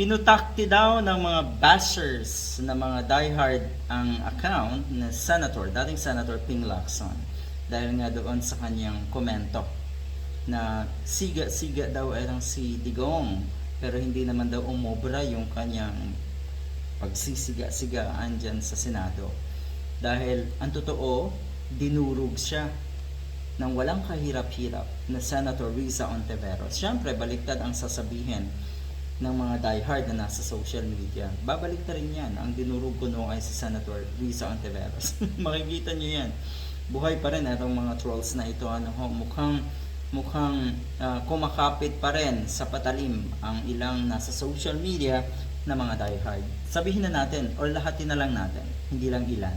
Pinutakti daw ng mga bashers na mga diehard ang account na Senator, dating Senator Ping Lacson dahil nga doon sa kanyang komento na siga-siga daw erang si Digong pero hindi naman daw umobra yung kanyang pagsisiga-sigaan dyan sa Senado dahil ang totoo dinurog siya ng walang kahirap-hirap na Senator Riza Ontiveros. Siyempre, baliktad ang sasabihin ng mga diehard na nasa social media. Babalik na rin yan. Ang dinurog ko noong ay si Senator Riza Ontiveros. Makikita nyo yan. Buhay pa rin itong mga trolls na ito. Ano ho, mukhang mukhang ah, kumakapit pa rin sa patalim ang ilang nasa social media na mga diehard. Sabihin na natin, or lahatin na lang natin, hindi lang ilan.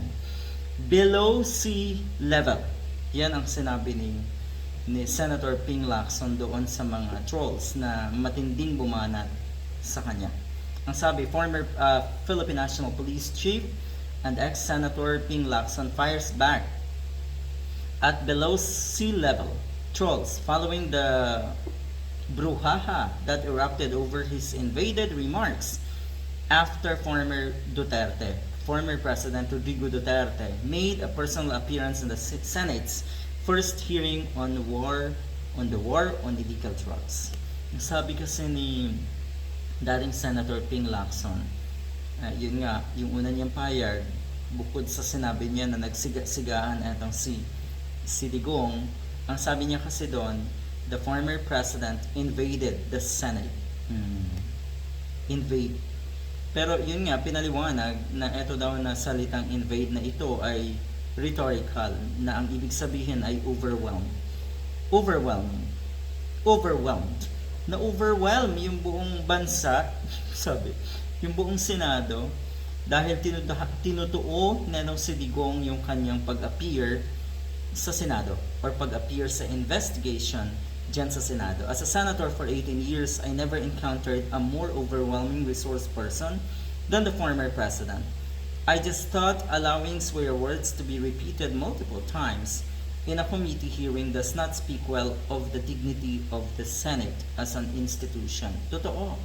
Below sea level. Yan ang sinabi ni ni Senator Ping Lacson doon sa mga trolls na matinding bumanat sa kanya. Ang sabi, former uh, Philippine National Police Chief and ex-Senator Ping Lacson fires back at below sea level trolls following the brouhaha that erupted over his invaded remarks after former Duterte, former President Rodrigo Duterte, made a personal appearance in the Senate's first hearing on the war on the war on illegal drugs. Sabi kasi ni dating Senator Ping Lacson, ah, yun nga, yung una niyang payag, bukod sa sinabi niya na nagsiga-sigaan etong si si Digong, ang sabi niya kasi doon, the former president invaded the Senate. Hmm. Invade. Pero yun nga, pinaliwanag na ito daw na salitang invade na ito ay rhetorical, na ang ibig sabihin ay overwhelm. Overwhelm. Overwhelmed. Na overwhelm yung buong bansa, sabi, yung buong Senado, dahil tinuda- tinutuo na nung si Digong yung kanyang pag-appear sa Senado or pag-appear sa investigation dyan sa Senado. As a senator for 18 years, I never encountered a more overwhelming resource person than the former president. I just thought allowing swear words to be repeated multiple times in a committee hearing does not speak well of the dignity of the Senate as an institution. Totoo.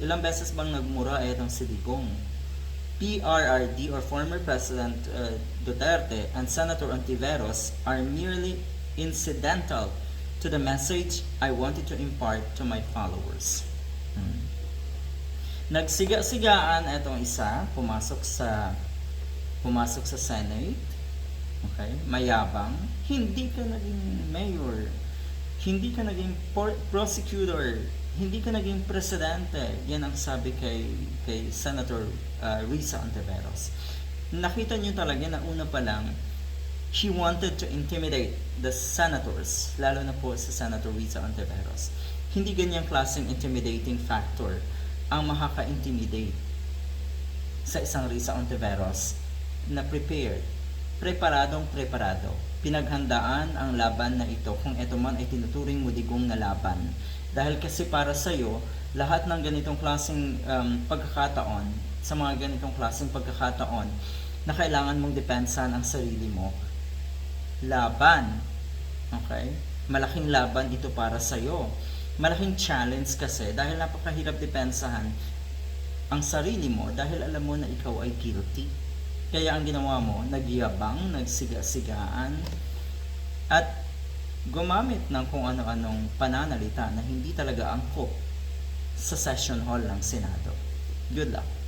Ilang beses bang nagmura itong si Digong? PRRD or former President uh, Duterte and Senator Ontiveros are merely incidental to the message I wanted to impart to my followers. Hmm. Nagsiga-sigaan itong isa, pumasok sa pumasok sa Senate. Okay? Mayabang. Hindi ka naging mayor. Hindi ka naging prosecutor. Hindi ka naging presidente. Yan ang sabi kay kay Senator uh, Risa Ontiveros. Nakita niyo talaga na una pa lang he wanted to intimidate the senators, lalo na po sa Senator Risa Ontiveros. Hindi ganyang klaseng intimidating factor ang makaka-intimidate sa isang Risa Ontiveros na prepared, preparadong preparado. Pinaghandaan ang laban na ito kung ito man ay tinuturing mo digong na laban. Dahil kasi para sa iyo, lahat ng ganitong klaseng um, pagkakataon, sa mga ganitong klaseng pagkakataon, na kailangan mong depensahan ang sarili mo, laban. Okay? Malaking laban ito para sa iyo. Malaking challenge kasi dahil napakahirap depensahan ang sarili mo dahil alam mo na ikaw ay guilty. Kaya ang ginawa mo, nagyabang, nagsiga-sigaan, at gumamit ng kung ano-anong pananalita na hindi talaga angkop sa session hall ng Senado. Good luck.